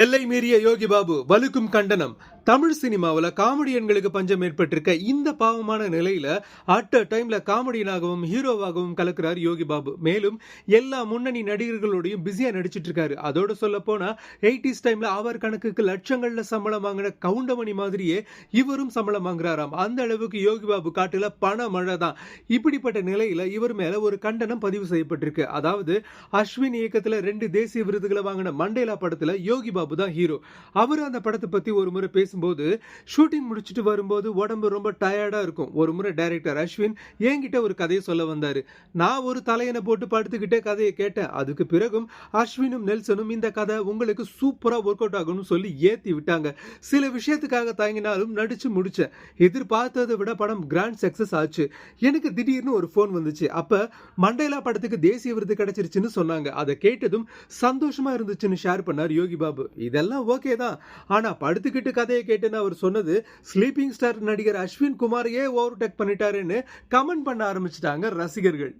எல்லை மீறிய யோகி பாபு வலுக்கும் கண்டனம். தமிழ் சினிமாவில் காமெடியன்களுக்கு பஞ்சம் ஏற்பட்டிருக்க இந்த பாவமான நிலையில அட் அ டைம்ல காமெடியனாகவும் ஹீரோவாகவும் கலக்கிறார் யோகி பாபு. மேலும் எல்லா முன்னணி நடிகர்களோடையும் பிஸியா நடிச்சிட்டு இருக்காரு அதோடு சொல்ல போனா எயிட்டிஸ் டைம்ல அவர் கணக்குக்கு லட்சங்கள்ல சம்பளம் வாங்கின கவுண்டமணி மாதிரியே இவரும் சம்பளம் வாங்குறாராம். அந்த அளவுக்கு யோகி பாபு காட்டுல பண மழை தான். இப்படிப்பட்ட நிலையில இவர் மேல ஒரு கண்டனம் பதிவு செய்யப்பட்டிருக்கு. அதாவது அஸ்வின் இயக்கத்துல ரெண்டு தேசிய விருதுகளை வாங்கின மண்டேலா படத்துல யோகி பாபு தான் ஹீரோ அவர் அந்த படத்தை பற்றி ஒரு முறை பேசும்போது ஷூட்டிங் முடிச்சுட்டு வரும்போது உடம்பு ரொம்ப டயர்டாக இருக்கும். ஒரு முறை டைரக்டர் அஸ்வின் என்கிட்ட ஒரு கதையை சொல்ல வந்தார். நான் ஒரு தலையனை போட்டு படுத்துக்கிட்டே கதையை கேட்டேன். அதுக்கு பிறகும் அஸ்வினும் நெல்சனும் இந்த கதை உங்களுக்கு சூப்பராக ஒர்க் அவுட் ஆகும்னு சொல்லி ஏற்றி விட்டாங்க. சில விஷயத்துக்காக தயங்கினாலும் நடித்து முடித்தேன் எதிர்பார்த்ததை விட படம் கிராண்ட் சக்சஸ் ஆச்சு. எனக்கு திடீர்னு ஒரு ஃபோன் வந்துச்சு. அப்போ மண்டேலா படத்துக்கு தேசிய விருது கிடைச்சிருச்சுன்னு சொன்னாங்க. அதை கேட்டதும் சந்தோஷமாக இருந்துச்சுன்னு ஷேர் பண்ணார் யோகி பாபு. இதெல்லாம் ஓகே தான். ஆனால் படுத்துக்கிட்டு கதையை கேட்டுன்னு அவர் சொன்னது ஸ்லீப்பிங் ஸ்டார் நடிகர் அஸ்வின் குமாரையே ஓவர் டேக் பண்ணிட்டாருன்னு கமெண்ட் பண்ண ஆரம்பிச்சிட்டாங்க ரசிகர்கள்.